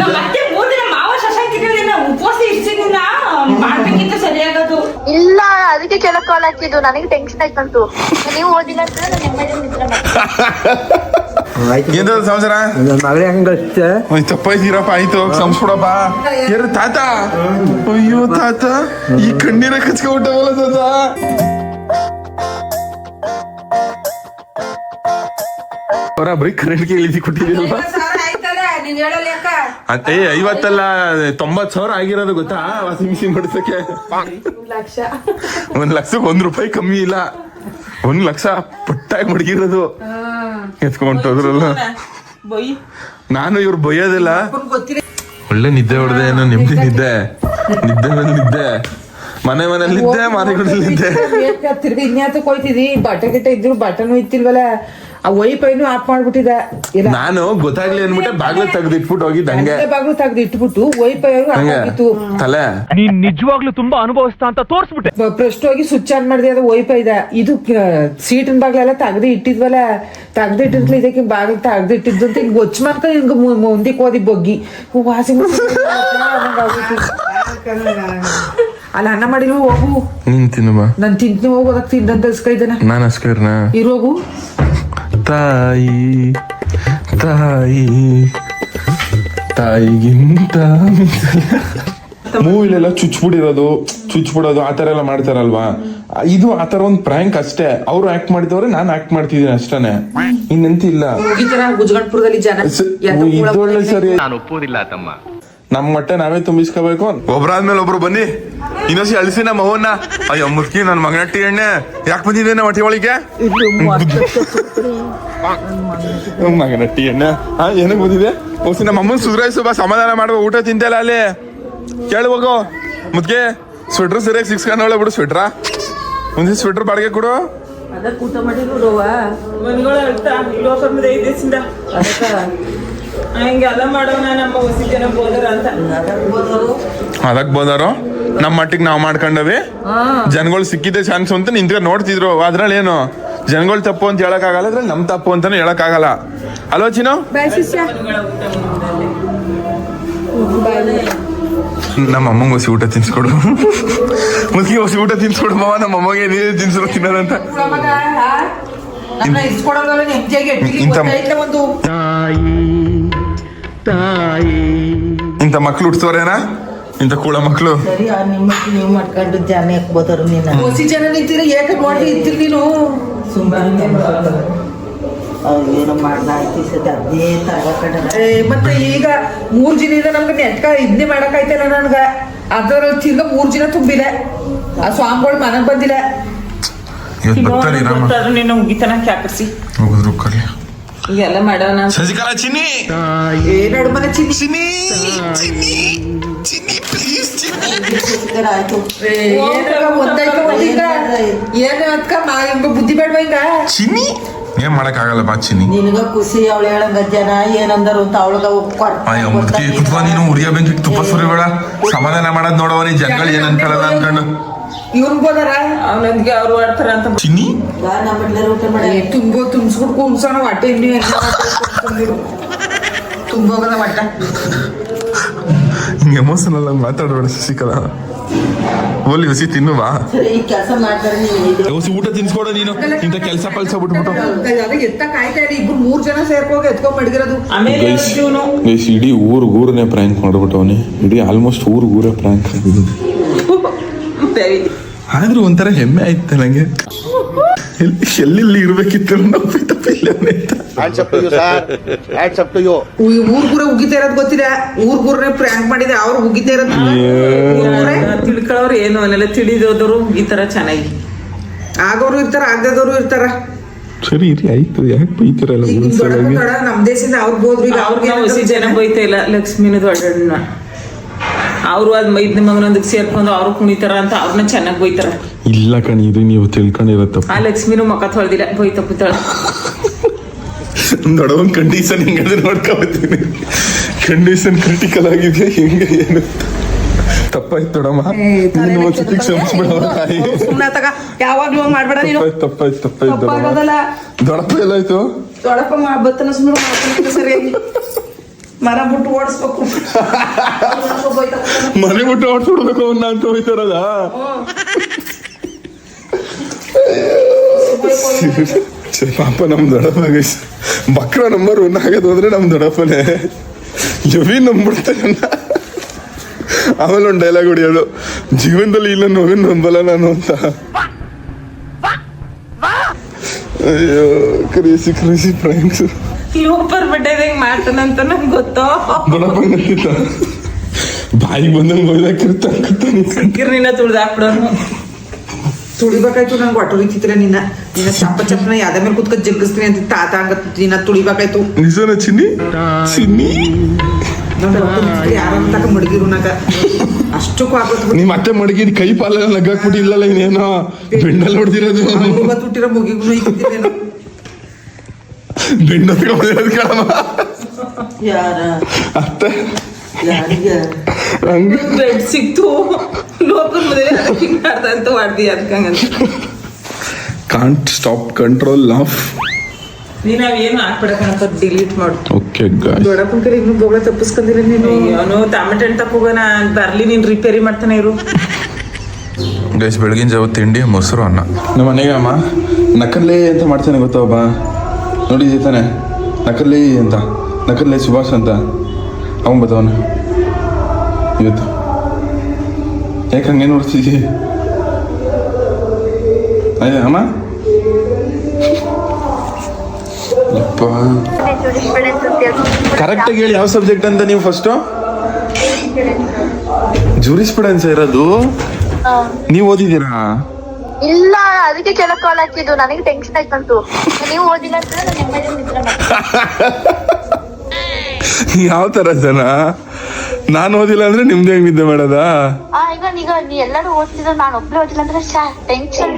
ನಮ್ಮ ಅತ್ತೆ ಮೂರ್ ದಿನ ಮಾವ ಶಶಾಂಕಿಗಳನ್ನ ಉಪವಾಸ ಇರ್ಸಿದಿಲ್ಲ ಮಾಡ್ಬೇಕಿತ್ತು ಸರಿಯಾಗದು. ಇಲ್ಲ ಅದಕ್ಕೆ ಕೆಲ ಕಾಲ್ ಹಾಕಿದ್ದು ನನಗೆ ಟೆನ್ಷನ್ ಆಯ್ತಂತು. ನೀವು ಓದಿಲ್ಲ ಅಂತ ನಾನು ನೆಮ್ಮದಿ ನಿದ್ರೆ ಮಾಡ್ತೀನಿ. ಏನದು ಸಂಸಾರ? ನನ್ನ ಮಗಳು ಹೆಂಗ ಅಷ್ಟೇ ಓಯ್ ತಪ್ಪಾಯ್ತೀರಪ್ಪ ಆಯ್ತು ಸಂಸ್ಕೊಡಪ್ಪ ಯಾರು ತಾತ? ಅಯ್ಯೋ ತಾತ ಈ ಕಣ್ಣೀರ ಕಚ್ಕೊಂಡ್ಬಿಟ್ಟವಲ್ಲ ತಾತ. ಅವರ ಬರೀ ಕರೆಂಟ್ಗೆ ಇಳಿದಿ ಏ ಐವತ್ತಲ್ಲ ತೊಂಬತ್ ಸಾವಿರ ಆಗಿರೋದು ಗೊತ್ತಾ? Washing machine lakh. ಒಂದ್ ಲಕ್ಷಕ್ಕೆ ಒಂದ್ ರೂಪಾಯಿ ಕಮ್ಮಿ ಇಲ್ಲ. ಒಂದ್ ಲಕ್ಷ ಪಟ್ಟಾಗಿ ಮಡಗಿರೋದು. ಎತ್ಕೊಂಡ್ರಲ್ಲ ನಾನು ಇವ್ರು ಬೈಯೋದಿಲ್ಲ. ಒಳ್ಳೆ ನಿದ್ದೆ ಹೊಡೆದೆ ಏನೋ ನೆಮ್ಮದಿ ನಿದ್ದೆ. ನಿದ್ದೆ ಮೇಲೆ ನಿದ್ದೆ. ಮನೆ ಮನೇಲಿ ಇದ್ದೆ ತಿರ್ಗಿ ಇನ್ಯಾತು ಕೊಯ್ತಿದಿ ಬಟ್ಟೆ ಗಿಟ್ಟ ಇದ್ರು ಬಟನ್ ಇತ್ತಿಲ್ವಲ್ಲ. ಆ ವೈಫೈನು ಆಫ್ ಮಾಡ್ಬಿಟ್ಟಿದೆ. ಇಲ್ಲ. ನಾನು ಗೊತ್ತಾಗ್ಲಿ ಅನ್ಬಿಟ್ಟೆ ಬಾಗ್ಲ ತೆಗ್ದಿಟ್ಬಿಟ್ಟು ಹೋಗಿದ್ದ ಹಂಗೆ. ಬಾಗ್ಲು ತೆಗ್ದು ಇಟ್ಬಿಟ್ಟು ವೈಫೈ ಆಗಿತ್ತು. ತಲೆ. ನೀನ್ ನಿಜವಾಗ್ಲೂ ತುಂಬಾ ಅನುಭವಿಸ್ತಾ ಅಂತ ತೋರಿಸ್ಬಿಟ್ಟೆ. ಪ್ರಶ್ನೆ ಹೋಗಿ ಸ್ವಿಚ್ ಆನ್ ಮಾಡಿದೆ ಅದು ವೈಫೈ ಇದೆ. ಇದು ಸೀಟಿನ ಬಾಗ್ಲೆಲ್ಲ ತೆಗ್ದು ಇಟ್ಟಿದ್ವಲ್ಲ. ತೆಗ್ದು ಇಟ್ಟಿರ್ಲಿ ಇದಕ್ಕೆ ಬಾಗಿಲು ತೆಗ್ದು ಇಟ್ಟಿದ್ದು ಅಂತ ಹಿಂಗ್ ಗೊಚ್ಚ ಮಾಡ್ತಾ ಹಿಂಗ್ ಮುಂದಕ್ಕೆ ಹೋದಿ ಬೊಗ್ಗಿ. ವಾಸಿಂಗ್ ಅಲ್ಲ ಅನ್ನ ಮಾಡಿಲ್ವ ಹೋಗು. ನೀನ್ ತಿನ್ನುವ ನಾನ್ ತಿಂತೀನಿ ಹೋಗು ಅದಕ್ಕೆ ತಿಂದಂತ ಇಸ್ಕೈದನ ನಾನು ಅಸ್ಕರ್ನ ಇರೋಗು ತಾಯಿ ತಾಯಿ ತಾಯಿಗಿಂತ ಮೂವಿಲೆಲ್ಲ ಚುಚ್ಬಿಡಿರೋದು ಚುಚ್ಬಿಡೋದು ಆ ಥರ ಎಲ್ಲ ಮಾಡ್ತಾರಲ್ವಾ? ಇದು ಆ ಥರ ಒಂದ್ ಪ್ರ್ಯಾಂಕ್ ಅಷ್ಟೇ. ಅವ್ರು ಆಕ್ಟ್ ಮಾಡಿದವ್ರೆ ನಾನು ಆಕ್ಟ್ ಮಾಡ್ತಿದ್ದೀನಿ ಅಷ್ಟೇನೆ. ಇನ್ನಂತಿಲ್ಲ ಹೋಗಿದ್ದಾರ ತರ ಜನ ಸ- ಇದೊಳ್ಳೆ ಸರಿ. ನಾನು ಒಪ್ಪೋದಿಲ್ಲ ತಮ್ಮ. ನಮ್ ಮಟ್ಟೆ ನಾವೇ ತುಂಬಿಸ್ಕೋಬೇಕು ಒಬ್ರಾದ್ಮೇಲೆ ಒಬ್ರು ಬನ್ನಿ. ಇನ್ನೊಸಿ ಅಳಿಸಿ ನಮ್ಮ ಅವನ್ನ ಅಯ್ಯೋ ಮುರ್ಕಿ ನನ್ನ ಮಗನಟ್ಟಿ ಎಣ್ಣೆ. ಯಾಕೆ ಬಂದಿದೆ ನಮ್ಮ ಹೊಟ್ಟೆ ಒಳಗೆ? ಮಗನಟ್ಟಿ ಎಣ್ಣೆ. ಹಾ ಏನಕ್ಕೆ ಬಂದಿದೆ ಓಸಿ ನಮ್ಮ ಅಮ್ಮನ ಸುಧಾರಿಸು ಬಾ ಸಮಾಧಾನ ಮಾಡುವ ಊಟ ತಿಂತಲ್ಲ ಅಲ್ಲಿ. ಕೇಳ್ಬೇಕು ಮುದ್ಗೆ ಸ್ವೆಟ್ರ್ ಸರಿಯಾಗಿ ಸಿಕ್ಸ್ಕೊಂಡವಳೆ ಬಿಡು ಸ್ವೆಟ್ರಾ ಮುಂದಿನ ಸ್ವೆಟ್ರ್ ಬಾಡಿಗೆ ಕೊಡು. ಅದಕ್ಕೆ ಊಟ ಮನ್ಗಳ ಅರ್ಥ ಲೋಕದ ಐದು ದಿವಸದಿಂದ ಹಂಗೆಲ್ಲ ಮಾಡೋಣ ನಮ್ಮ ಹೊಸ ಜನ ಬೋದರ ಅಂತ. ಅದಕ್ ಬೋದಾರೋ ನಮ್ಮ ಮಟ್ಟಿಗೆ ನಾವು ಮಾಡ್ಕೊಂಡವಿ. ಜನಗಳು ಸಿಕ್ಕಿದ್ದೆ ಚಾನ್ಸ್ ಅಂತ ನಿಂತ್ಕೊಂಡು ನೋಡ್ತಿದ್ರು. ಅದ್ರಲ್ಲಿ ಏನು? ಜನಗಳು ತಪ್ಪು ಅಂತ ಹೇಳಕ್ಕಾಗಲ್ಲ ಅದ್ರಲ್ಲಿ ನಮ್ ತಪ್ಪು ಅಂತಾನು ಹೇಳಕ್ಕಾಗಲ್ಲ. ಅಲ್ವಾ ಚಿನ್ನು? ನಮ್ಮ ಅಮ್ಮಂಗೆ ಹೊಸಿ ಊಟ ತಿನ್ಸ್ಕೊಡು. ಮುಸ್ಲಿಗೆ ಹೊಸಿ ಊಟ ತಿನ್ಸ್ಕೊಡು ಮಾವ ನಮ್ಮ ಅಮ್ಮಗೆ ನೀರು ತಿನ್ಸು ತಿನ್ನೋದಂತ. ಇಂಥ- ಇಂತ ಇಂಥ ಮಕ್ಳು ಹುಡ್ಸೋರೇನಾ ಇಂಥ ಕೂಳ ಮಕ್ಳು? ಸರಿ ಆ ನಿಮ್ಮಕ್ಕೆ ನೀವು ಮಾಡ್ಕೊಂಡು ಜನ ಹಾಕ್ಬೋದಾರು ನೀನು. ಹೊಸಿ ಜನ ನಿಂತಿರ ಏಕ ಮಾಡಿ ಇತ್ತಿರ್ ನೀನು? ಸುಮ್ಮನೆ ಏನೋ ಮಾಡ್ದ ಆಯ್ತು ಸದ ಅದೇ ತಗಕಡ ಏ, ಮತ್ತೆ ಈಗ ಮೂರ್ ದಿನದಿಂದ ನಮ್ಗೆ ನೆಟ್ಕ ಇದನ್ನೇ ಮಾಡಕ್ಕಾಯ್ತಲ್ಲ ನನ್ಗ. ಅದ್ರ ತಿರ್ಗ ಮೂರ್ ದಿನ ತುಂಬಿದೆ. ಆ ಸ್ವಾಮಿಗಳು ಮನಗ್ ಬಂದಿಲ್ಲ. ಇವತ್ತು ಬರ್ತಾರೆ ನೀನು ಮುಗಿತನ ಕ್ಯಾಕರ್ಸಿ ಹೋಗಿದ್ರು ಕರ್ಲಿ. ಈಗೆಲ್ಲ ಮಾಡೋಣ ಶಶಿಕಲಾ ಚಿನ್ನಿ. ಏ ನಡು ಮನೆ ಚಿನ್ನಿ. ಚಿನ್ನಿ ಚಿನ್ನಿ ಚಿನ್ನಿ ಪ್ಲೀಸ್ ಚಿನ್ನಿ. ಏನು ಅದ್ಕ ಹಿಂಗ ಬುದ್ಧಿ ಬೇಡವಾ ಹಿಂಗ? ಚಿನ್ನಿ. ಏನ್ ಮಾಡಕ್ಕಾಗಲ್ಲ ಬಾ ಚಿನ್ನಿ. ನಿನಗ ಖುಷಿ ಅವಳು ಹೇಳಂಗ ಜನ ಏನಂದರು ಅಂತ ಅವಳಗ ಅಯ್ಯೋ ಕುತ್ಕೊ ನೀನು ಉರಿಯ ಬೆಂಕಿ ತುಪ್ಪ ಸುರಿಬೇಡ. ಸಮಾಧಾನ ಮಾಡೋದ್ ನೋಡವ ನೀ ಜನಗಳು ಏನ್ ಅನ್ಕೊಳ್ಳಲ್ಲ ಅನ್ಕೊಂಡು ಇವ್ನ್ ಬೋದಾರ ಅವನೊಂದಿಗೆ ಅವ್ರು ಆಡ್ತಾರ ಅಂತ ಚಿನ್ನಿ? ತುಂಬೋ ತುಂಬಿಸ್ಬಿಟ್ಟು ಕುಂಸೋಣ ಹೊಟ್ಟೆ ಇನ್ನೂ ಎಲ್ಲ ತುಂಬೋಗದ ಹೊಟ್ಟ. ಹಿಂಗೆ ಎಮೋಷನಲ್ ಆಗಿ ಮಾತಾಡಬೇಡ ಶಶಿಕಲಾ. ಓಲಿ ಹುಸಿ ತಿನ್ನುವಾ ಬಾ. ಈ ಕೆಲಸ ಮಾಡ್ತಾರೆ ಹುಸಿ ಊಟ ತಿನ್ಸ್ಕೊಡ ನೀನು. ಇಂಥ ಕೆಲಸ ಪಲ್ಸ ಬಿಟ್ಬಿಟ್ಟು. ಎತ್ತ ಕಾಯ್ತಾ ಇರಿ ಇಬ್ರು ಮೂರ್ ಜನ ಸೇರ್ಕೋಗಿ ಎತ್ಕೊಂಡ್ ಮಡಗಿರೋದು. ಆಮೇಲೆ ಇಡೀ ಊರ್ ಊರನೇ ಪ್ರ್ಯಾಂಕ್ ಮಾಡ್ಬಿಟ್ಟವನಿ. ಇಡೀ ಆಲ್ಮೋಸ್ಟ್ ಊರ್ ಊರೇ ಪ್ರ್ಯಾಂಕ್ ಆಗಿದ್ದು ಆದ್ರೂ ಒಂಥರ ಹೆಮ್ಮೆ ಆಯ್ತು ನಂಗೆ. ಎಲ್ಲಿ ಎಲ್ಲೆಲ್ಲಿ ಇರ್ಬೇಕಿತ್ತು ನಪ್ಪಿ ತಪ್ಪಿಲ್ಲ. ಊರ್ ಗುರ ಉಗಿತಾ ಇರೋದ್ ಗೊತ್ತಿದೆ. ಊರ್ ಗುರ್ನೆ ಪ್ರ್ಯಾಂಕ್ ಮಾಡಿದೆ. ಅವ್ರು ಉಗಿತಾ ಇರೋದ್ ತಿಳ್ಕೊಳ್ಳೋರು ಏನು ಅನ್ನೆಲ್ಲ. ತಿಳಿದೋದವ್ರು ಈ ತರ ಚೆನ್ನಾಗಿ. ಆಗೋರು ಇರ್ತಾರ ಆಗದವ್ರು ಇರ್ತಾರ. ಸರಿ ಇರಿ ಆಯ್ತು. ಯಾಕೆ ದೊಡ್ಡ ನಮ್ ದೇಶದಿಂದ ಅವ್ರು ಹೋದ್ರು ಈಗ ಅವ್ರಿಗೆ ಅವ್ರಿಗೆ ಜನ ಬೈತಾ ಇಲ್ಲ ಲಕ್ಷ್ಮಿನ ದೊಡ್ಡಣ್ಣ ಅವರು ಅದ್ ಮೈದ್ನ ಮಗನೊಂದಿಗೆ ಸೇರ್ಕೊಂಡು ಅವ್ರು ಕುಣಿತಾರ ಅಂತ ಅವ್ರನ್ನ ಚೆನ್ನಾಗಿ ಬೈತಾರ. ಇಲ್ಲ ಕಣಿ ಇದು ನೀವು ತಿಳ್ಕೊಂಡಿರತ್ತ ಆ ಲಕ್ಷ್ಮಿನು ಮಕ ತೊಳ್ದಿಲ್ಲ. ಬೈತ ಬಿತ್ತಾಳ ನಡವನ್ ಕಂಡೀಷನ್ ಹೆಂಗದ ನೋಡ್ಕೊಬತ್ತೀನಿ ಕಂಡೀಷನ್ ಕ್ರಿಟಿಕಲ್ ಆಗಿದೆ ಹಿಂಗೆ ಏನು? ತಪ್ಪಾಯ್ತು ದೊಡಮ್ಮ ನೀನು ಒಂದ್ಸತಿ ಕ್ಷಮಿಸ್ಬಿಡವ ತಾಯಿ ಸುಮ್ನೆ ತಗ ಯಾವಾಗ್ಲೂ ಮಾಡ್ಬೇಡ ನೀನು. ತಪ್ಪಾಯ್ತು ತಪ್ಪಾಯ್ತು ತಪ್ಪಾಯ್ತು ದೊಡಪ್ಪ ಎಲ್ಲಾಯ್ತು? ದೊಡ್ಡಪ್ಪ ಬತ್ತನ ಸುಮ್ಮನೆ ಸರಿಯಾಗಿ. ಮರ ಬಿಟ್ಟು ಓಡಿಸ್ಬೇಕು. ಮನೆ ಬಿಟ್ಟು ಓಡಿಸ್ಬಿಡ್ಬೇಕು ಅಂತ ಹೋಯ್ತಾರಲ್ಲ. ಪಾಪ ನಮ್ ದೊಡ್ಡಪ್ಪ ಬಕ್ರ ನಂಬರ್ ಒನ್ ಆಗೋದು ಅಂದ್ರೆ ನಮ್ ದೊಡ್ಡಪ್ಪನೇ ಜವಿ ನಂಬಿಡ್ತೆ ನನ್ನ ಆಮೇಲೆ ಒಂದು ಡೈಲಾಗ್ ಹೊಡಿಯೋದು. ಜೀವನದಲ್ಲಿ ಇಲ್ಲ ನೋವಿನ ನಂಬಲ್ಲ ನಾನು ಅಂತ. ಅಯ್ಯೋ ಕ್ರೇಸಿ ಕ್ರೇಸಿ ಫ್ರೆಂಡ್ಸ್ ಲೂಪರ್ ಬಿಟ್ಟದಂಗ್ ಮಾಡ್ತಾನಂತ ನಂಗೆ ಗೊತ್ತೋ? ದೊಡ್ಡಪ್ಪ ನಂತಿತ್ತ ಬಾಯಿಗೆ ಬಂದಂಗೆ ಹೋಯ್ದಾಕಿರ್ತ ಸಿಕ್ಕಿರ್ ನಿನ್ನ ಹಾಕ್ಬಿಡೋನು. ತುಳಿಬೇಕಾಯ್ತು ನಂಗೆ ಹೊಟ್ಟೆ ಉರಿತಿದ್ರೆ ನಿನ್ನ. ನಿನ್ನ ಚಪ್ಪ ಚಪ್ಪನ ಯಾವ್ದ ಮೇಲೆ ಕುತ್ಕ ಜಗ್ಗಿಸ್ತೀನಿ ಅಂತ ತಾತ ಹಂಗ ನಿನ್ನ ತುಳಿಬೇಕಾಯ್ತು. ನಿಜನ ಚಿನ್ನಿ? ಚಿನ್ನಿ? ಯಾರ ತಕ ಮಡಗಿರು ನಗ. ಅಷ್ಟು ಕಾಪತ್ತು ನೀ ಮತ್ತೆ ಮಡಗಿದ್ ಕೈ ಪಾಲ ನಗ್ಗಾಕ್ಬಿಟ್ಟು ಇಲ್ಲಲ್ಲ ಇನ್ನೇನೋ? ಬೆಂಡಲ್ ಹೊಡೆದಿರೋದು. ಹುಟ್ಟಿರೋ ಮುಗಿಗೂ ಯಾರ ಅತ್ತೆ ಯಾರಿಗೆ ಹಂಗ ಬ್ರೆಡ್ ಸಿಕ್ತು ಲೋಕಲ್ ಮದುವೆ ಹಿಂಗ್ ಮಾಡ್ದ ಅಂತ ಮಾಡ್ದಿ ಕಾಂಟ್ ಸ್ಟಾಪ್ ಕಂಟ್ರೋಲ್ ಆಫ್ ನೀನ್ ಅವೇನು ಹಾಕ್ಬಿಡಕಂತ ಡಿಲೀಟ್ ಮಾಡು. ಓಕೆ ದೊಡ್ಡಪ್ಪನ ಕಡೆ ಇನ್ನೂ ಬೊಗಳ ತಪ್ಪಿಸ್ಕೊಂಡಿಲ್ಲ ನೀನು. ಅವನು ಟಮಾಟೆ ಹಣ್ಣ್ ತಕೋಗೋಣ ಬರ್ಲಿ ನೀನ್ ರಿಪೇರಿ ಮಾಡ್ತಾನೆ ಇರು. ಗೈಸ್ ಬೆಳಗಿನ ಜಾವ ತಿಂಡಿ ಮೊಸರು ಅನ್ನ. ನಮ್ಮ ಮನೆಗೆ ಅಮ್ಮ ನಕಲೆ ಅಂತ ಮಾಡ್ತಾನೆ ಗೊತ್ತಾ ಒಬ್ಬ? ನೋಡಿದ್ದೆ ತಾನೆ ನಕಲ್ಲಿ ಅಂತ ನಕಲ್ಲಿ ಸುಭಾಷ್ ಅಂತ ಅವನು ಬದವನ. ಇವತ್ತು. ಯಾಕೆ ಹಂಗೆ ನೋಡ್ತಿದ್ದಿ? ಅಯ್ಯ ಅಮ್ಮ. ಕರೆಕ್ಟಾಗಿ ಹೇಳಿ ಯಾವ ಸಬ್ಜೆಕ್ಟ್ ಅಂತ ನೀವು ಫಸ್ಟು ಜೂರಿಸ್ಪಿಡೆನ್ಸ್ ಇರೋದು ನೀವು ಓದಿದ್ದೀರಾ? ಇಲ್ಲ ಅದಕ್ಕೆ ಕೆಲ ಕಾಲ್ ಹಾಕಿದ್ದು. ನನಗೆ ಟೆನ್ಷನ್ ಆಯ್ತಂತು ನೀವು ಓದಿಲ್ಲ ಅಂತ ನಾನು ನೆಮ್ಮದಿ ನಿದ್ರೆ ಮಾಡ್ತೀನಿ. ಯಾವ ತರ ಜನ? ನಾನು ಓದಿಲ್ಲ ಅಂದ್ರೆ ನಿಮ್ದೇ ಹೆಂಗ್ ನಿದ್ದೆ ಮಾಡೋದಾ? ಆ ಈಗ ಈಗ ನೀ ಎಲ್ಲರೂ ಓದ್ತಿದ್ರು ನಾನು ಒಬ್ಳೆ ಓದಿಲ್ಲ ಅಂದ್ರೆ ಟೆನ್ಷನ್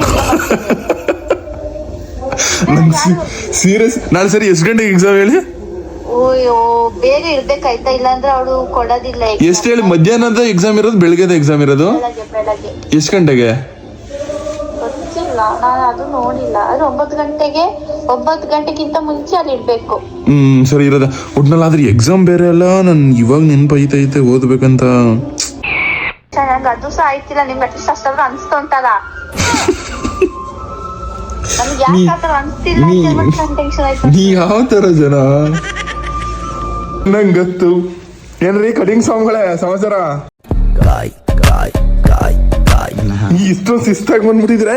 ಸೀರಿಯಸ್ ನಾನು ಸರಿ ಎಷ್ಟು ಗಂಟೆಗೆ ಎಕ್ಸಾಮ್ ಹೇಳಿ? ಓಯ್ಯೋ ಬೇಗ ಇರ್ಬೇಕಾಯ್ತಾ ಇಲ್ಲಾಂದ್ರೆ ಅವಳು ಕೊಡೋದಿಲ್ಲ ಎಷ್ಟು ಹೇಳಿ ಮಧ್ಯಾಹ್ನದ ಎಕ್ಸಾಮ್ ಇರೋದು ಬೆಳಗ್ಗೆದ ಎಕ್ಸಾಮ್ ಇರೋದು? ಬೆಳಗ್ಗೆ ಬೆಳಗ್ಗೆ. ಎಷ್ಟು ಗಂಟೆಗೆ? ಗೊತ್ತಿಲ್ಲ ನಾನು ಅದು ನೋಡಿಲ್ಲ. ಅದು ಒಂಬತ್ತು ಗಂಟೆಗೆ ಒಂಬತ್ತು ಗಂಟೆಗಿಂತ ಮುಂಚೆ ಅಲ್ಲಿ ಇಡ್ಬೇಕು. ಹ್ಮ್ ಸರಿ ಇರೋದ. ಒಟ್ನಲ್ಲಿ ಆದ್ರೆ ಎಕ್ಸಾಮ್ ಬೇರೆ ಅಲ್ಲ? ನನ್ ಇವಾಗ ನೆನ್ಪೈತೈತೆ ಓದ್ಬೇಕಂತ. ನಂಗೆ ಅದು ಸಹ ಆಯ್ತಿಲ್ಲ. ನಿಮ್ಗೆ ಅಟ್ಲೀಸ್ಟ್ ಅಷ್ಟಾದ್ರೂ ಅನ್ಸ್ತು ಅಂತಲ್ಲ. ನಮ್ಗೆ ಯಾಕೆ ಆತರ ಅನ್ಸ್ತಿಲ್ಲ ಟೆನ್ಷನ್ ಆಯ್ತು. ನೀ ಯಾವ ತರ ಜನ? ನಂಗ್ ಗೊತ್ತು ಏನ್ರಿ ಕಟಿಂಗ್ ಸಾಂಗ್ಗಳೇ ಸಮಾಚಾರ? ನೀ ಇಷ್ಟೊಂದು ಶಿಸ್ತಾಗಿ ಬಂದ್ಬಿಟ್ಟಿದ್ರೆ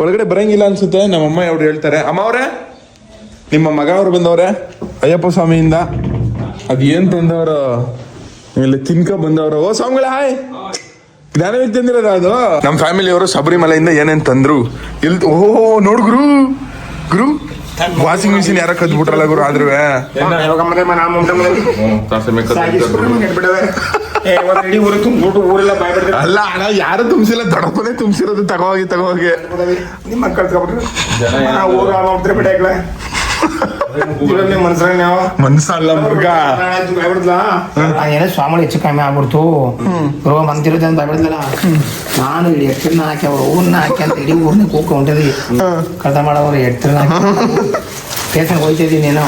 ಒಳಗಡೆ ಬರಂಗಿಲ್ಲ ಅನ್ಸುತ್ತೆ ನಮ್ಮಮ್ಮ ಅವ್ರು ಹೇಳ್ತಾರೆ. ಅಮ್ಮ ಅವ್ರೆ, ನಿಮ್ಮ ಮಗ ಅವ್ರು ಬಂದವ್ರೆ, ಅಯ್ಯಪ್ಪ ಸ್ವಾಮಿಯಿಂದ. ಅದು ಏನ್ ತಂದವರು? ಇಲ್ಲಿ ತಿನ್ಕ ಬಂದವ್ರು. ಓ, ಸ್ವಾಮಿಗಳ, ಹಾಯ್. ಜ್ಞಾನವಿದ್ ತಂದಿರೋದ ಅದು? ನಮ್ಮ ಫ್ಯಾಮಿಲಿಯವರು ಶಬರಿಮಲೆಯಿಂದ ಏನೇನ್ ತಂದ್ರು. ಇಲ್ ಓ, ನೋಡ್ ಗುರು. ಗುರು ವಾಷಿಂಗ್ ಮಿಷಿನ್ ಯಾರ ಕದ್ಬಿಟ್ರಲ್ಲ ಗುರು ಆದ್ರೂ ಅಲ್ಲ ಅಣ್ಣ ಯಾರು ತುಂಬಿಸಿಲ್ಲ ದೊಡ್ಡಪ್ಪನೇ ತುಂಬಿಸಿರೋದು ತಗೋಗಿ ತಗೋಗಿ. ನಿಮ್ಮ ಮಕ್ಕಳು ಊರು ಹೋಗ್ತಾರೆ ಬಿಡಕ್ಲ ಮನ್ಸಲ್ಲ ಮೃಗ. ಏನೋ ಸ್ವಾಮಿಗಳು ಹೆಚ್ಚು ಕಮ್ಮಿ ಆಗ್ಬಿಡ್ತು. ರೋಗ ಮಂತಿರೋದು ಅಂತ ಬಿಡ್ದಲ್ಲ ನಾನು ಇಡೀ ಎತ್ತಿನ ಹಾಕಿ ಅವ್ರು ಊರ್ನ ಹಾಕಿ ಅಂತ ಇಡೀ ಊರ್ನ ಕೂಕ ಹೊಂಟದಿ ಕಳ್ತ ಮಾಡೋರು ಎತ್ತಿನ ಸ್ಟೇಷನ್ಗೆ ಹೋಯ್ತಿದ್ದೀನಿ ನೀನು.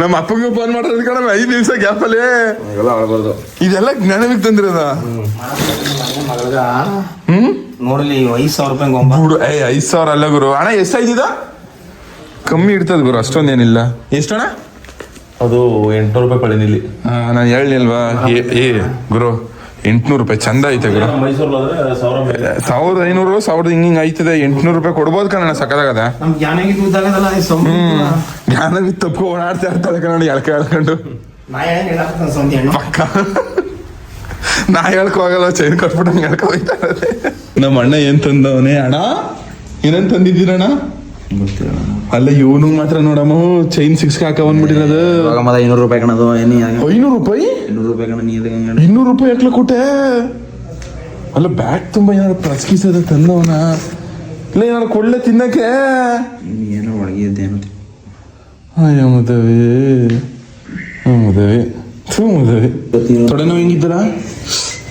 ನಮ್ಮ ಅಪ್ಪಂಗೆ ಫೋನ್ ಮಾಡೋದ್ ಕಣ ಐದ್ ಗ್ಯಾಪ್ ಗ್ಯಾಪಲ್ಲಿ ಇದೆಲ್ಲ ಜ್ಞಾನವಿಗೆ ತಂದಿರದ? ನೋಡಲಿ ಐದು ಸಾವಿರ ರೂಪಾಯಿ ಏ ಐದ್ ಸಾವಿರ ಅಲ್ಲ ಗುರು. ಅಣ್ಣ ಎಷ್ಟಾಯ್ತಿದ ಕಮ್ಮಿ ಇರ್ತದೆ ಗುರು ಅಷ್ಟೊಂದೇನಿಲ್ಲ. ಎಷ್ಟೋಣ? ಅದು ಎಂಟ್ನೂರು ರೂಪಾಯಿ ಪಡೆ ಇಲ್ಲಿ ನಾನು ಹೇಳಿಲ್ವಾ ಏ ಏ ಗುರು ಎಂಟ್ನೂರು ರೂಪಾಯಿ ಚಂದ ಐತೆ ಗುರು. ಸಾವಿರದ ಐನೂರು ಸಾವಿರದ ಹಿಂಗ್ ಹಿಂಗ್ ಐತದೆ ಎಂಟ್ನೂರು ರೂಪಾಯಿ ಕೊಡ್ಬೋದು ಕಣ ಸಕದಾಗದ. ಜ್ಞಾನ ತಪ್ಪು ಓಡಾಡ್ತಾ ಇರ್ತಾರೆ ಕಣ ಎಳ್ಕ ಎಳ್ಕೊಂಡು ಪಕ್ಕ. ನಾ ಹೇಳ್ಕೊ ಹೋಗಲ್ಲ ಚೈನ್ ಕೊಟ್ಬಿಟ್ಟು ಹೇಳ್ಕೊ ಹೋಯ್ತಾ ನಮ್ಮ ಅಣ್ಣ ಏನ್ ತಂದವನೇ ಅಣ್ಣ? ಏನೇನ್ ತಂದಿದ್ದೀರಣ್ಣ? ಅಲ್ಲ ಇವನು ಮಾತ್ರ ನೋಡಮ್ಮ ಚೈನ್ ಸಿಕ್ಸ್ ಹಾಕ ಬಂದ್ಬಿಟ್ಟಿರೋದು ಮದ ಐನೂರು ರೂಪಾಯಿ ಕಣದು ಏನು ಐನೂರು ರೂಪಾಯಿ? ಇನ್ನೂರು ರೂಪಾಯಿ ಕಣ ನೀ ಇನ್ನೂರು ರೂಪಾಯಿ ಹಾಕ್ಲ ಕೊಟ್ಟೆ. ಅಲ್ಲ ಬ್ಯಾಗ್ ತುಂಬಾ ಏನಾದ್ರು ಪ್ರಸ್ಕಿಸೋದ ತಂದವನ? ಇಲ್ಲ ಏನಾದ್ರು ಕೊಳ್ಳೆ ತಿನ್ನಕ್ಕೆ? ಏನೋ ಒಳಗಿದ್ದೇನು ಅಯ್ಯೋ ಮದವಿ. ಮದವಿ. ಥೂ ಮದವಿ. ತೊಡೆ ನೋವು ಹೆಂಗಿದ್ದಲ್ಲ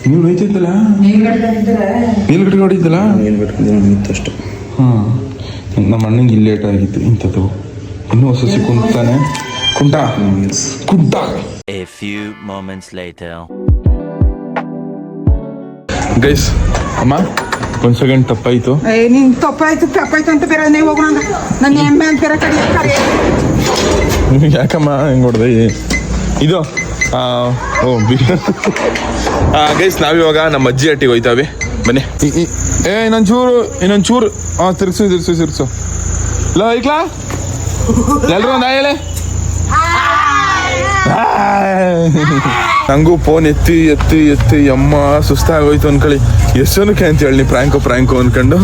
ನೀವು ನೋಯ್ತಿದ್ದಲ್ಲ ನೀಲ್ಗಡೆ ನೋಡಿದ್ದಲ್ಲ? ಏನು ಬಿಟ್ಕೊಂಡಿದ್ದೀನಿ ಅಷ್ಟು. ಹಾಂ ನಮ್ಮ ಅಣ್ಣಂಗೆ ಇಲ್ಲಿ ಲೇಟ್ ಆಗಿತ್ತು ಇಂಥದ್ದು. ಇನ್ನೂ ಹೊಸ ಕುಂತಾನೆ. ಕುಂಟ? ಕುಂಟ? A few moments later guys ಅಮ್ಮ ಒಂದು ಸೆಕೆಂಡ್ ತಪ್ಪಾಯ್ತು. ಏ ನಿನ್ ತಪ್ಪಾಯ್ತು ತಪ್ಪಾಯ್ತು ಅಂತ ಬೇರೆ ನೀವು ಹೋಗೋಣ ನನ್ನ ಎಮ್ಮೆ ಅಂತ ಬೇರೆ ಕಡೆ ಕರೆ ಯಾಕಮ್ಮ ಹೆಂಗ್ ಹೊಡ್ದೆ? ಇದು ಆ, ಓ ಗೈಸ್ ನಾವಿವಾಗ ನಮ್ಮ ಅಜ್ಜಿ ಅಟ್ಟಿಗೆ ಹೋಯ್ತಾವೆ ಬನ್ನಿ. ಏ ಇನ್ನೊಂಚೂರು ಇನ್ನೊಂಚೂರು. ಹಾಂ ಚೂರು ಹಾ ತಿರ್ಗ್ಸು ತಿರ್ಗ್ಸು ತಿರ್ಗ್ಸು. ಲೋ ಐಕ್ಲಾ ಎಲ್ರು ಒಂದ್ ಹೇಳಿ. ನಂಗೂ ಫೋನ್ ಎತ್ತಿ ಎತ್ತಿ ಎತ್ತಿ ಅಮ್ಮ ಸುಸ್ತಾಗೋಯ್ತು ಅನ್ಕೊಳ್ಳಿ. ಎಷ್ಟು ಜನಕ್ಕೆ ಅಂತ ಹೇಳಿ ಪ್ರಾಂಕು ಪ್ರಾಂಕು ಅನ್ಕೊಂಡು.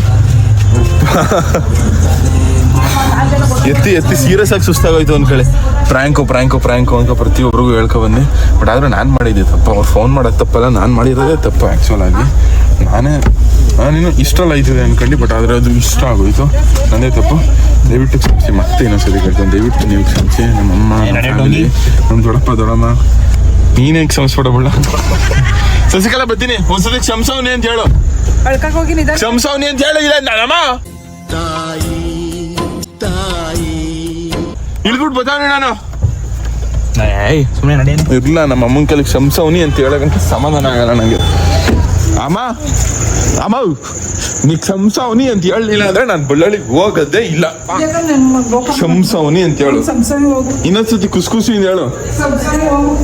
ಎತ್ತಿ ಎತ್ತಿ ಸೀರಿಯಸ್ ಆಗಿ ಸುಸ್ತಾಗೋಯ್ತು ಅನ್ಕೊಳ್ಳಿ. ಪ್ರಾಂಕು ಪ್ರಾಂಕು ಪ್ರಾಂಕು ಅಂತ ಪ್ರತಿಯೊಬ್ಬರಿಗೂ ಹೇಳ್ಕೊ ಬಂದೆ ಬಟ್ ಆದ್ರೆ ನಾನು ಮಾಡಿದ್ದೆ ತಪ್ಪ. ಅವ್ರು ಫೋನ್ ಮಾಡೋದು ತಪ್ಪಲ್ಲ ನಾನು ಮಾಡಿರೋದೇ ತಪ್ಪು ಆ್ಯಕ್ಚುಲ್ ಆಗಿ. ನಾನೇ ನಾನೇನು ಇಷ್ಟಲ್ಲ ಆಯ್ತದೆ ಅನ್ಕೊಂಡು ಬಟ್ ಆದರೆ ಅದು ಇಷ್ಟ ಆಗೋಯ್ತು. ನನ್ನೇ ತಪ್ಪು. ದಯವಿಟ್ಟು ಕ್ಷಮಿಸಿ ಮತ್ತೆ ಇನ್ನೊಂದ್ಸರಿ ಕೇಳ್ತೇನೆ ದಯವಿಟ್ಟು ನೀವು ಕ್ಷಮಿಸಿ ನಮ್ಮಮ್ಮ ನಮ್ಮ family, ನಮ್ಮ ದೊಡ್ಡಪ್ಪ ದೊಡ್ಡಮ್ಮ ನೀನೇ ಕ್ಷಮಿಸ್ಬಿಡಬಲ್ಲ ಸಸಿಕಲಾ ಬರ್ತೀನಿ. ಒಂದ್ಸತಿ ಕ್ಷಮಿಸವ್ನಿ ಅಂತ ಹೇಳು. ಕ್ಷಮಿಸವ್ನಿ ಅಂತ ಹೇಳು ಇಲ್ಲ ನಮ್ಮ ಇಳ್ಬಿಟ್ಟು ಬತ್ತಾವ್ನಿ ನಾನು. ಸುಮ್ಮನೆ ಇರ್ಲ ನಮ್ಮ ಅಮ್ಮನ ಕೈಲಿ ಕ್ಷಮಿಸವ್ನಿ ಅಂತ ಹೇಳಕ್ಕಂತ ಸಮಾಧಾನ ಆಗಲ್ಲ ನಂಗೆ. ಅಮ್ಮ ಅಮ್ಮ ನೀ ಕ್ಷಮಿಸವ್ನಿ ಅಂತ ಹೇಳಲಿಲ್ಲ ಅಂದ್ರೆ ನಾನು ಬಳ್ಳಾಳಿಗೆ ಹೋಗೋದೇ ಇಲ್ಲ. ಕ್ಷಮಿಸವ್ನಿ ಅಂತ ಹೇಳು. ಇನ್ನೊಂದ್ಸತಿ ಕುಸ್ಕುಸಿ ಅಂತ ಹೇಳು. ಸಂಸಾರಿ ಹೋಗು.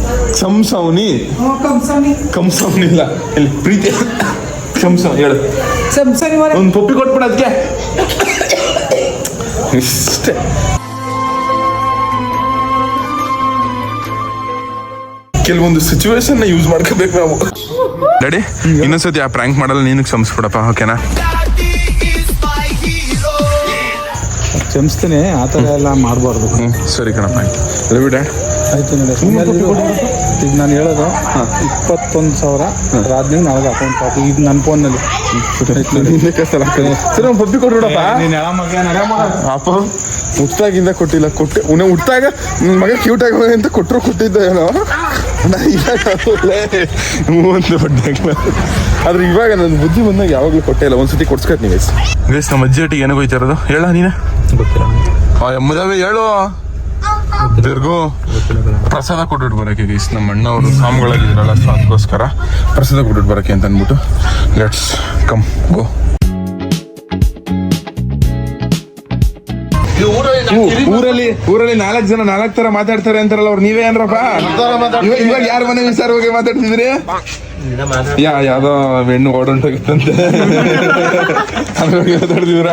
ಇಲ್ಲ. ಇಲ್ಲಿ ಪ್ರೀತಿ. ಕ್ಷಮಿಸವ್ ಹೇಳು. ಒಂದು ಪಪ್ಪಿ ಕೊಟ್ಬಿಡ ಅದಕ್ಕೆ ಇಷ್ಟೇ. ಕೆಲವೊಂದು ಸಿಚುವೇಶನ್ ಯೂಸ್ ಮಾಡ್ಕೋಬೇಕು ನಾವು. ರೆಡಿ ಇನ್ನೊಂದ್ಸತಿ ಆ ಪ್ರ್ಯಾಂಕ್ ಮಾಡಲ್ಲ ನೀನು ಕ್ಷಮಿಸ್ಬಿಡಪ್ಪ ಓಕೆನಾ ಕ್ಷಮಿಸ್ತೀನಿ ಆ ಥರ ಎಲ್ಲ ಮಾಡಬಾರ್ದು. ಹ್ಞೂ ಸರಿ ಕಣಪ್ಪ ಆಯ್ತು. ರವಿ ಡ್ಯಾಡ್ ಆಯ್ತು ಈಗ ನಾನು ಹೇಳೋದು ಇಪ್ಪತ್ತೊಂದು ಸಾವಿರ ರಾಜ್ನಿಗೆ ನನಗೆ ಅಕೌಂಟ್ ಹಾಕಿ. ಈಗ ನನ್ನ ಫೋನಲ್ಲಿ ಸರಿ ಒಂದು ಪಪ್ಪಿ ಕೊಟ್ಬಿಡಪ್ಪ ನೀನು ಹೇಳ ಮಗ ನಡೆ ಮಗ? ಪಾಪ. ಹುಟ್ಟಾಗಿಂದ ಕೊಟ್ಟಿಲ್ಲ ಕೊಟ್ಟು ಉನ್ನ ಹುಟ್ಟಾಗ ನನ್ನ ಮಗ ಕ್ಯೂಟ್ ಆಗಿ ಅಂತ ಕೊಟ್ಟರು ಕೊಟ್ಟಿದ್ದ ಏನೋ. ಅಂತ ಹೊಟ್ಟೆ ಆದ್ರೆ ಇವಾಗ ನನ್ನ ಬುದ್ಧಿ ಬಂದಾಗ ಯಾವಾಗಲೂ ಕೊಟ್ಟೆ ಇಲ್ಲ. ಒಂದ್ಸತಿ ಕೊಡ್ಸ್ಕೊತೀನಿ ಗೈಸ್ ಗೈಸ್ ನಮ್ಮ ಅಜ್ಜಿ ಒಟ್ಟಿಗೆ ಏನೋ ಹೋಯ್ತಾ ಇರೋದು? ಹೇಳ ನೀನ. ಗೊತ್ತಿಲ್ಲ. ಆ ಎಮ್ಮದವೇ ಹೇಳು. ತಿರ್ಗು ಪ್ರಸಾದ ಕೊಟ್ಬಿಟ್ಟು ಬರೋಕೆ ಗೈಸ್ ನಮ್ಮ ಅಣ್ಣ ಅವರು ಸ್ವಾಮಿಗಳಾಗಿದ್ರಲ್ಲ ಸೊ ಅದಕ್ಕೋಸ್ಕರ ಪ್ರಸಾದ ಕೊಟ್ಬಿಟ್ಟು ಬರೋಕೆ ಅಂತ ಅಂದ್ಬಿಟ್ಟು ಲೆಟ್ಸ್ ಕಮ್ ಗೋ ಊರಲ್ಲಿ ಊರಲ್ಲಿ ನಾಲ್ಕು ಜನ ನಾಲ್ಕು ತರ ಮಾತಾಡ್ತಾರೆ ಅಂತಾರಲ್ಲ ಅವ್ರು ನೀವೇ ಏನ್ರಪ್ಪ ಇವಾಗ ಇವಾಗ ಯಾರ ಮನೆ ವಿಚಾರ ಹೋಗಿ ಮಾತಾಡ್ತಿದ್ರಿ ಯಾ ಯಾವ್ದೋ ಹೆಣ್ಣು ಓಡೊಂಟೋಗಿತ್ತಂತೆ. ಮಾತಾಡ್ತಿದ್ರ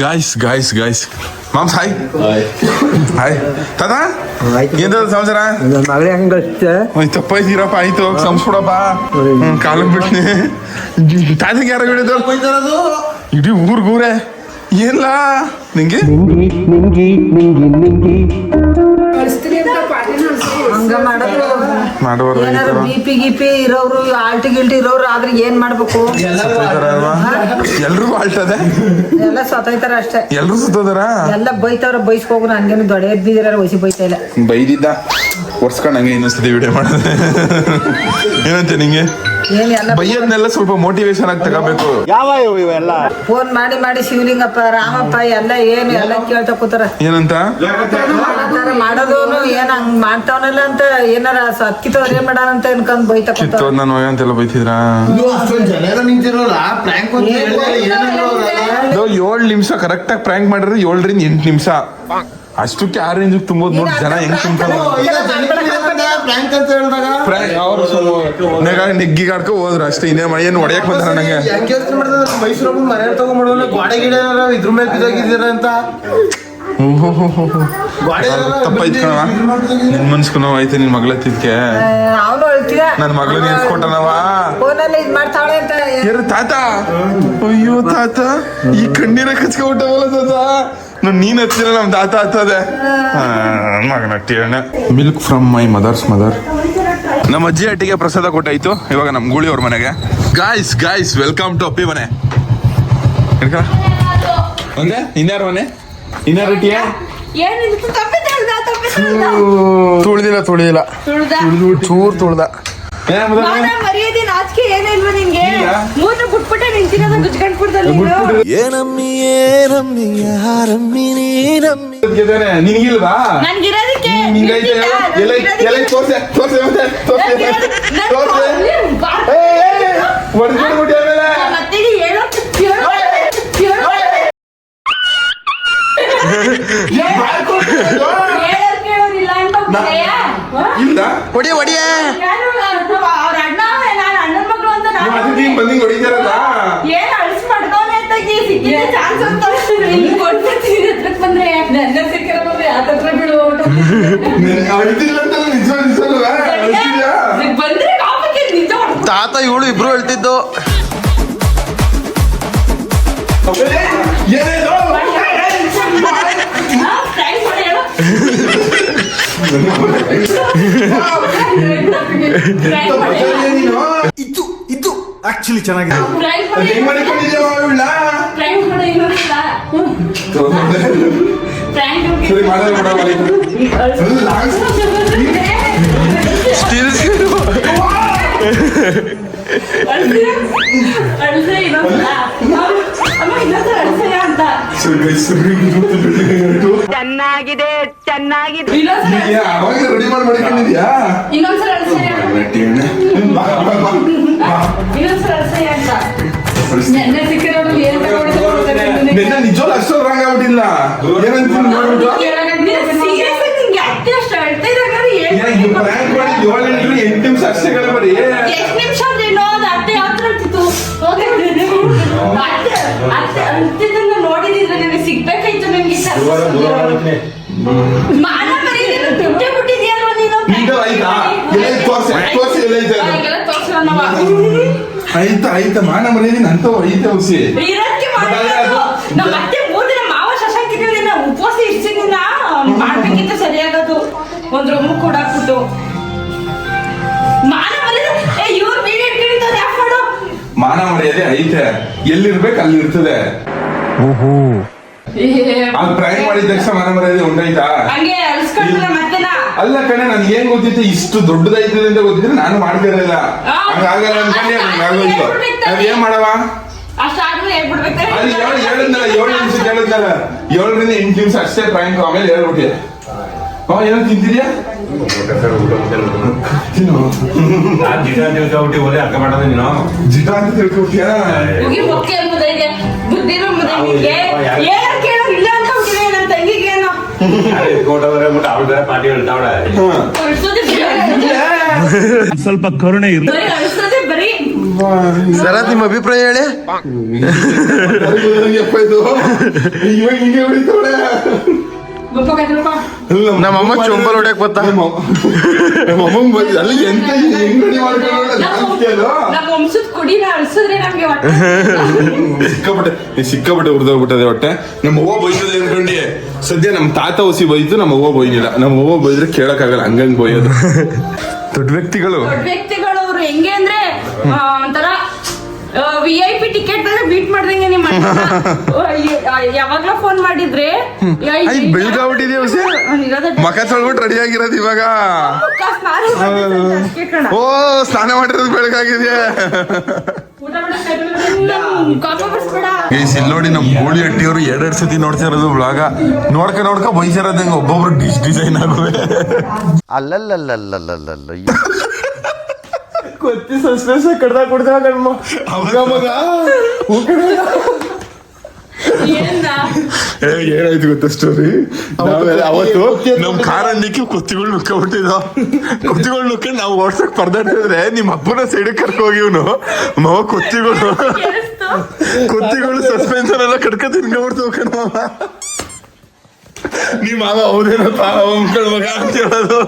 guys guys guys moms hi hi ತದಾ ಎಂತ ಸಂಸಾರ ತಪ್ಪಾಯ್ತೀರಪ್ಪ ಆಯ್ತು ಸಂಸ್ಬಿಡಪ್ಪ ಕಾಲಕ್ಕೆ ಬಿಡ್ತೀನಿ ತಾತಗೆ ಯಾರು ಹೇಳಿದ್ರು ಇಡೀ ಊರ್ಗೂರೇ ಏನ್ಲ ನಿಂಗೆ? ಮಾಡೋರು ಏನಾರು ಬಿ ಪಿ ಗಿಪಿ ಇರೋರು ಆಲ್ಟಿ ಗಿಲ್ಟಿ ಇರೋರು ಆದ್ರೆ ಏನ್ ಮಾಡ್ಬೇಕು? ಎಲ್ರಿಗೂ ಆಳ್ತದೆ? ಎಲ್ಲ ಸತ್ತೈತಾರ ಅಷ್ಟೇ. ಎಲ್ರು ಸುತ್ತೋದಾರ? ಎಲ್ಲ ಬೈತವ್ರ ಬೈಸ್ಕೋಗು ನನ್ಗೇನು ದೊಡ್ಡ ಎದ್ದಿದ್ದೀರ ವಯಸ್ಸಿ ಬೈತಾ ಇಲ್ಲ. ಬೈದಿದ್ದ? ಒರ್ಸ್ಕೊಂಡ್ ಹಂಗೆ ಇನ್ನೊಂದ್ಸತಿ ವಿಡಿಯೋ ಮಾಡೋದು. ಏನಂತೆ ನಿಂಗೆ? ಏನ್ ಎಲ್ಲ ಬೈಯೋದ್ನೆಲ್ಲ ಸ್ವಲ್ಪ ಮೋಟಿವೇಶನ್ ಆಗಿ ತಗೋಬೇಕು. ಯಾವ ಇವು ಇವೆಲ್ಲ? ಫೋನ್ ಮಾಡಿ ಮಾಡಿ ಶಿವಲಿಂಗಪ್ಪ ರಾಮಪ್ಪ ಎಲ್ಲ ಏನು ಎಲ್ಲ ಕೇಳ್ತಾ ಕೂತಾರ. ಏನಂತ? ಮಾಡೋದು ಮಾಡೋದೋನು ಏನ್ ಹಂಗ್ ಮಾಡ್ತಾವನಲ್ಲ ಅಂತ ಏನಾರ ಸಕ್ಕಿತವ್ರ ಏನ್ ಮಾಡಾನ ಅಂತ ಅನ್ಕೊಂಡ್ ಬೈತಾ ಕೂತಾರ. ನಾನು ನನ್ನ ಮಗ ಅಂತೆಲ್ಲ ಬೈತಿದ್ರ? ಅಷ್ಟೊಂದು ಜನ ನಿಂತಿರೋಲ್ಲ ಪ್ರ್ಯಾಂಕ್ ಅಂತ ಹೇಳಿದ್ರೆ ಏನಂದ್ರು ಅವ್ರೆಲ್ಲ? ಏಳು ನಿಮಿಷ ಕರೆಕ್ಟ್ ಆಗಿ ಪ್ರ್ಯಾಂಕ್ ಮಾಡಿದ್ರೆ ಏಳರಿಂದ ಎಂಟು ನಿಮಿಷ. ಅಷ್ಟಕ್ಕೆ ಕ್ಯಾರೇಂಜ್ ರೇಂಜ್ ತುಂಬೋದು ನೋಡಿ ಜನ ಹೆಂಗ್ ತುಂಬ್ತಾರೆ. ನೆಗ್ಗಿ ನೆಗ್ಗಿಗಾಡ್ಕೊ ಹೋದ್ರು ಅಷ್ಟೇ ಇನ್ನೇ ಮಳೆ ಏನು ಹೊಡೆಯಕ್ ಬಂದಾರ ನಂಗೆ. ಮೈಸೂರು ಮನೆ ತಗೊಂಡ್ಬಿಡೋಲ್ಲ ಗೋಡೆ ಗಿಡ ಇದ್ರ ಮೇಲೆ ಬಿದ್ದಾಗಿದ್ದೀರ ಅಂತ? ತಪ್ಪಾಯ್ತು ಕಣವ ನಿನ್ ಮನ್ಸ್ಕು ನೋವು ಆಯ್ತು ನಿನ್ ಮಗಳ ತಿದ್ಕೆ ನನ್ ಮಗಳು ನಿಲ್ಸ್ಕೊಟ್ಟನವ ಫೋನಲ್ಲಿ ಇದ್ ಅಂತ ಯಾರು ತಾತ. ಅಯ್ಯೋ ತಾತ ಈ ಕಣ್ಣೀರ ಕಚ್ಕೊಬಿಟ್ಟವಲ್ಲ ತಾತ. ನಾನ್ ನೀನ್ ಹತ್ತಿರ ನಮ್ ತಾತ ಹತ್ತದೆ. ಮಗನ milk from my mother's mother ನಮ್ಮ ಅಜ್ಜಿ ಅಟ್ಟಿಗೆ ಪ್ರಸಾದ ಕೊಟ್ಟಾಯ್ತು ಇವಾಗ ನಮ್ ಗೂಳಿ ಅವ್ರ ಮನೆಗೆ. ಗಾಯ್ಸ್ ಗಾಯ್ಸ್ ವೆಲ್ಕಮ್ ಟು ಅಪ್ಪಿ ಮನೆ. ಒಂದೇ? ಇನ್ಯಾರ ಮನೆ? ಇನ್ಯಾರ ಹಟ್ಟಿಯ ತುಳಿದಿಲ್ಲ ತುಳಿದಿಲ್ಲ. ಚೂರ್ ತುಳ್ದ. ಏನ್ ಮುದ? ಮರ್ಯಾದೆ ನಾಚಿಕೆ ಏನೂ ಇಲ್ವಾ ನಿನ್ಗೆ ಇಲ್ಲ. ಮೂತ್ರ ಬಿಟ್ಬಿಟ್ಟೆ ನಿಂತಿರೋದ ಗುಜ್ಕಂಡ್ಬಿಡ್ದಲ್ಲಿ ಗೆದ್ದಾನೆ, ನಿನ್ಗಿಲ್ವಾ ನನ್ಗಿರೋದಕ್ಕೆ ನಿಂಗೈತೆ ಎಲ್ಲ ನನ್ಗಿರೋದಕ್ಕೆ- ತೋರ್ಸೆ ತೋರ್ಸೆ ಮತ್ತೆ ತೋರ್ಸೆ ತೋರ್ಸೆ ಆಮೇಲೆ? ಇಲ್ಲ ಹೊಡಿಯ ಹೊಡಿಯ ಯಾರು ಅವ್ರ ಅಣ್ಣ ನಾನು ಅಣ್ಣನ ಮಗಳು ಅಂತ ನಿಮ್ಮ ನಾನು ಅತಿಥಿ ಬಂದಿಂಗ್ ಹೊಡಿತಾರಲ್ಲ? ಏನ್ ಅಳ್ಸ್ ಮಾಡ್ದವನೆ ಅಂತ ಸಿಕ್ಕಿದ್ರೆ ಚಾನ್ಸ್ ಅಂತ ಇಲ್ಲಿ ಕೊಡ್ತೀನಿ ಹತ್ರಕ್ ಬಂದ್ರೆ ನನ್ನ ಸಿಕ್ಕಿರೋ ಬಂದ್ರೆ ಹತ್ರ ಬಿಡು ಹೊಡಿತಿಲ್ಲ ಅಂತ ನಿಜ ನಿಜಲ್ವಾ? ಹೊಡಿತಿದ್ಯಾ ಬಂದ್ರೆ ಕಾಪಕ್ಕೆ ನಿಜ ಹೊಡ್ದು ತಾತ ಇವಳು ಇಬ್ರು ಹೇಳ್ತಿದ್ದು. ಏನೇನು? ಆಕ್ಚುಲಿ ಚೆನ್ನಾಗಿದೆ. ಚೆನ್ನಾಗಿದೆ ಚೆನ್ನಾಗಿದೆ. ರೆಡಿ ಮಾಡಿ ಮಾಡಿಕೊಂಡಿದ್ಯಾ ಇನ್ನೊಂದ್ಸಲ ನೆನ್ನೆ ನಿಜವಾಗ್ಲೂ ಅಷ್ಟೊಂದು ರಾಂಗ್ ಆಗ್ಬಿಟ್ಟಿಲ್ಲ. ಏನಂತೀನಿ ನೋಡ್ಬಿಟ್ಟು? ಅಷ್ಟು ಏಳು ಎಂಟು ಎಂಟು ನಿಮಿಷ ಅಷ್ಟೇ ಬರೀ ನಿಮಿಷ ಅತ್ತೆ ಹತ್ರ ಇರ್ತಿತ್ತು ಅಳ್ತಿದ್ದನ್ನ ನೋಡಿದಿದ್ರೆ ನನಗೆ ಸಿಗ್ಬೇಕಾಯ್ತು ನನಗೆ ಮಾನ ಮರ್ಯಾದೆ ಬಿಟ್ಟೆ ಬಿಟ್ಟಿದ್ಯಲ್ವ ನೀನು? ಈಗ ಆಯ್ತಾ? ಕೋರ್ಸ್ ತೋರ್ಸಿ? ತೋರ್ಸಿ ಎಲ್ಲ ಐತೆ ಅದು. ಹಾಗೆಲ್ಲ ತೋರ್ಸಲ್ಲ ನಾವು ಆಯ್ತಾ ಆಯ್ತಾ ಮಾನ ಮರ್ಯಾದೆ ನಂತ ಐತೆ ಮಾಡಿರೋದು. ನಮ್ಮ ಅತ್ತೆ ಮೂರ್ ದಿನ ಮಾವ ಶಶಾಂಕಿನ ಉಪವಾಸ ಇರ್ಸಿದಿನ ಮಾಡ್ಬೇಕಿತ್ತು ಸರಿಯಾಗದು. ಒಂದ್ ರೂಮ್ ಕೂಡ ಹಾಕ್ಬಿಟ್ಟು ಮಾನ ಮರ್ಯಾದೆ? ಇವ್ರು ವಿಡಿಯೋ ಇಟ್ಟಿರ್ತಾರೆ ಯಾಕೆ ಮಾಡು? ಮಾನ ಮರ್ಯಾದೆ ಐತೆ. ಎಲ್ಲಿರ್ಬೇಕು ಅಲ್ಲಿ ಇರ್ತದೆ ಅದು ಟ್ರೈ ಮಾಡಿದ ತಕ್ಷಣ ಮನೆ ಮರ್ಯಾದೆ ಉಂಟಾಯ್ತಾ? ಹಂಗೆ ಅಲ್ಸ್ಕೊಂಡ್ರೆ ಮತ್ತೆನಾ? ಅಲ್ಲ ಕಣೆ ನನ್ಗೆ ಏನ್ ಗೊತ್ತಿತ್ತು? ಇಷ್ಟು ದೊಡ್ಡದಾಯ್ತದೆ ಅಂತ ಗೊತ್ತಿದ್ರೆ ನಾನು ಮಾಡ್ತಿರಲಿಲ್ಲ. ಹಂಗಾಗಲ್ಲ ಅನ್ಕೊಂಡೆ ಅಷ್ಟ- ಹಂಗಾಗೋಯ್ತು. ನಾವ್ ಏನ್ ಮಾಡವ? ಅಷ್ಟಾದ್ಮೇಲೆ ಅಲ್ಲಿ ಏಳು ಹೇಳಿದ್ನಲ್ಲ ಏಳು ನಿಮಿಷ ಹೇಳಿದ್ನಲ್ಲ ಏಳರಿಂದ ಎಂಟು ನಿಮಿಷ ಅಷ್ಟೇ ಪ್ರಾಂಕ್ ಆಮೇಲೆ ಹೇಳ್ಬಿಟ್ಟಿ. ಅವ ಏನೋ ತಿಂತಿದ್ಯಾ? ತಿನ್ನು. ಜಿಟಾ ಅಂತ ಮುಗಿ ಮುಖ್ಯ ಬುದ್ಧಿನೂ ಸ್ವಲ್ಪ ಕರುಣೆ ಇರ್ಲಿ ಬರೀ ಅಳ್ಸೋದೇ ಬರೀ ಸರ ನಿಮ್ಮ ಅಭಿಪ್ರಾಯ ಹೇಳಿ? ಇವಾಗ ಹಿಂಗೆ ಹೊಡಿತಾವಳೆ ಅಮ್ಮ ಚೊಂಬಲ್ ಹೊಡ್ಯಕ್ ಬತ್ತ ನಮ್ಮ ಅಮ್ಮ ಅಲ್ಲಿ ಎಂತ ನಮ್ಮ ಸಿಕ್ಕಾಪಟ್ಟೆ ನೀ ಸಿಕ್ಕಾಪಟ್ಟೆ ಉರ್ದೋಗ್ಬಿಟ್ಟದೆ ಹೊಟ್ಟೆ. ನಮ್ಮ ಅವ್ವ ಬೈತದೆ ಅನ್ಕೊಂಡಿ. ಸದ್ಯ ನಮ್ಮ ತಾತ ಹೊಸಿ ಬೈತು ನಮ್ಮ ಅವ್ವ ಬೈದಿಲ್ಲ ನಮ್ಮ ಅವ್ವ ಬೈದ್ರೆ ಕೇಳಕ್ಕಾಗಲ್ಲ ಹಂಗಂಗ್ ಬೈಯೋದು. ದೊಡ್ಡ ವ್ಯಕ್ತಿಗಳು. ವ್ಯಕ್ತಿಗಳು ಅವ್ರು ಹೆಂಗೆ ಅಂದ್ರೆ ಒಂಥರ ವಿ ಐ ಪಿ ಟಿಕೆಟ್ ಬಂದ್ರೆ ಬೀಟ್ ಮಾಡ್ದಂಗೆ ನಿಮ್ಮ ಯಾವಾಗ್ಲೂ ಫೋನ್ ಮಾಡಿದ್ರೆ ಐ ಸರ್ ಮಕ ತೊಳ್ಬಿಟ್ಟು ರೆಡಿ ಆಗಿರೋದು ಇವಾಗ. ಓ ಸ್ನಾನ ಮಾಡಿರೋದು ಬೆಳಗಾಗಿದೆ ಗೈಸ್ ಇಲ್ಲಿ ನೋಡಿ ನಮ್ಮ ಗೋಳಿ ಹಟ್ಟಿಯವರು ಎರಡೆರಡು ಸತಿ ನೋಡ್ತಾ ಇರೋದು ಬ್ಲಾಗ ನೋಡ್ಕ ನೋಡ್ಕ ಬೈಸಿರೋದು ಹೆಂಗ ಒಬ್ಬೊಬ್ರು ಡಿಸ್ ಡಿಸೈನ್ ಆಗುವೆ. ಅಲ್ಲಲ್ಲಲ್ಲಲ್ಲಲ್ಲಲ್ಲ ಕೊತ್ತಿ ಸಸ್ಪೆನ್ಸ್ ಕಡ್ದ ಕುಡ್ದ ಕಣ್ಮ ಅವಾಗ ಮಗ. ಏ, ಏನಾಯ್ತು ಗೊತ್ತಾ ಸ್ಟೋರಿ ಅವತ್ತು ನಮ್ ಕಾರಣಕ್ಕೆ ಕೊತ್ತಿಗಳು ನುಕ್ಕೊಂಡ್ಬಿಟ್ಟಿದ್ದ ಕೊತ್ತಿಗಳು ನುಕ್ಕೊಂಡು ನಾವು ಓಡ್ಸಕ್ ಪರ್ದಾಡ್ತಿದ್ರೆ ನಿಮ್ಮ ಅಪ್ಪನ ಸೈಡ್ ಕರ್ಕ ಹೋಗಿ ಇವನು. ಮಾವ ಕೊತ್ತಿಗಳು. ಕೊತ್ತಿಗಳು ಸಸ್ಪೆನ್ಸರ್ ಎಲ್ಲ ಕಡ್ಕ ತಿನ್ಕೊಂಡ್ಬಿಡ್ತಾವ ಕಣ ಮಾವ ನೀ ತಾನ ಮಗ ಅಂತ ಹೇಳೋದು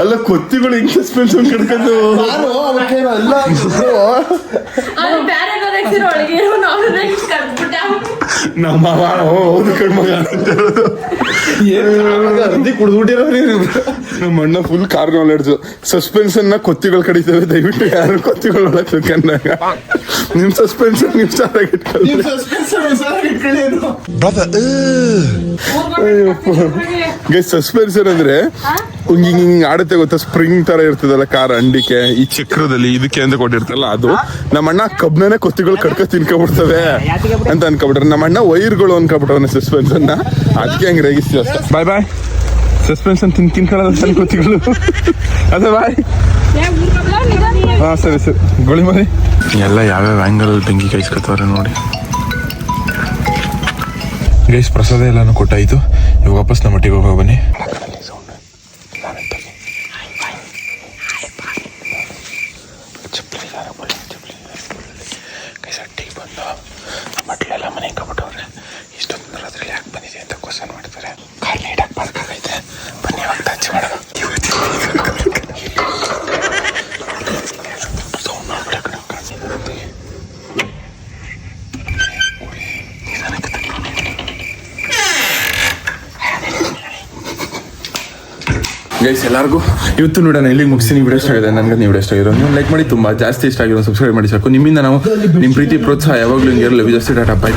ಅಲ್ಲ ಕೊತ್ತಿಗಳು ಹಿಂಗ್ ಸಸ್ಪೆನ್ಸ್ ಕಡ್ಕೊಂಡು ಅಲ್ಲ ನಮ್ಮ ಮಾವ ಹೌದು ಹೌದು ಕಣ್ಮಗ ಅಂತ ಹೇಳೋದು ಅರ್ಧಿ ಕುಡ್ದ್ಬಿಟ್ಟಿರೋ ನಮ್ಮ ಅಣ್ಣ ಫುಲ್ ಕಾರ್ ನಾಲೆಡ್ಜು ಸಸ್ಪೆನ್ಸ್ ಅನ್ನ ಕೊತ್ತಿಗಳು ಕಡಿತವೆ ದಯವಿಟ್ಟು ಯಾರು ಕೊತ್ತಿಗಳು ಒಳಗೆ ತಿಳ್ಕೊಂಡಾಗ ನಿಮ್ ಸಸ್ಪೆನ್ಸ್ ನಿಮ್ ಸಾರಾಗಿ ಗೈ ಸಸ್ಪೆನ್ಸರ್ ಅಂದ್ರೆ ಹಿಂಗ್. ಹಿಂಗ್ ಹಿಂಗ್ ಆಡುತ್ತೆ ಗೊತ್ತಾ? ಸ್ಪ್ರಿಂಗ್ ತರ ಇರ್ತದಲ್ಲ ಕಾರ್ ಅಂಡಿಕೆ ಈ ಚಕ್ರದಲ್ಲಿ ಇದಕ್ಕೆ ಅಂತ ಕೊಟ್ಟಿರ್ತಲ್ಲ ಅದು. ನಮ್ಮ ಅಣ್ಣ ಕಬ್ನನೇ ಕೊತ್ತಿಗಳು ಕಡ್ಕ ತಿನ್ಕೊಬಿಡ್ತವೆ ಅಂತ ಅನ್ಕೊಬಿಟ್ರೆ. ನಮ್ಮ ಅಣ್ಣ ವೈರ್ಗಳು ಅನ್ಕೊಬಿಟ್ಟವನ ಸಸ್ಪೆನ್ಸ್ ಅನ್ನ. ಅದಕ್ಕೆ ಹಂಗ್ ರೇಗಿಸ್ತೀವಿ ಅಷ್ಟೇ. ಬಾಯ್ ಬಾಯ್ ಸಸ್ಪೆನ್ಸ್ ಅಂತ ತಿನ್ ತಿನ್ಕೊಳ್ಳೋದು ಸಣ್ಣ ಕೊತ್ತಿಗಳು ಅದೇ ಬಾಯ್ ಹಾ ಸರಿ ಸರಿ. ಗೋಳಿ ಮರಿ. ಎಲ್ಲ ಯಾವ್ಯಾವ ಆಂಗಲ್ ಬೆಂಕಿ ಕಾಯಿಸ್ಕೊತವ್ರೆ ನೋಡಿ. ಗೈಸ್, ಪ್ರಸಾದ ಎಲ್ಲಾನು ಕೊಟ್ಟಾಯಿತು. ಇವಾಗ ವಾಪಸ್ ನಮ್ಮ ಮಟ್ಟಿಗೆ ಹೋಗೋ ಬನ್ನಿ. ಅಂತ ಮಾಡ್ತಾರೆ. ಕಾಲ್ ನೀಟಾಗಿ ಬದುಕಾಗೈತೆ ಬನ್ನಿ ಇವಾಗ ಟಚ್ ಮಾಡೋಣ. ಗೈಸ್ ಎಲ್ಲರಿಗೂ ಇವತ್ತು ನೋಡೋಣ, ಇಲ್ಲಿಗೆ ಮುಗಿಸ್ತೀನಿ ವಿಡಿಯೋ ಇಷ್ಟ ಆಗಿದೆ ನನಗೆ ನೀವು ಇಷ್ಟ ಆಗಿರೋ ನೀವು ಲೈಕ್ ಮಾಡಿ, ತುಂಬ ಜಾಸ್ತಿ ಇಷ್ಟ ಆಗಿರೋ ಸಬ್ಸ್ಕ್ರೈಬ್ ಮಾಡಿ ಸಾಕು. ನಿಮ್ಮಿಂದ ನಾವು ನಿಮ್ಮ ಪ್ರೀತಿ ಪ್ರೋತ್ಸಾಹ ಯಾವಾಗಲೂ ಹಿಂಗೆ ಇರಲಿ. ಜಾಸ್ತಿ ಡಾಟಾ ಬಾಯ್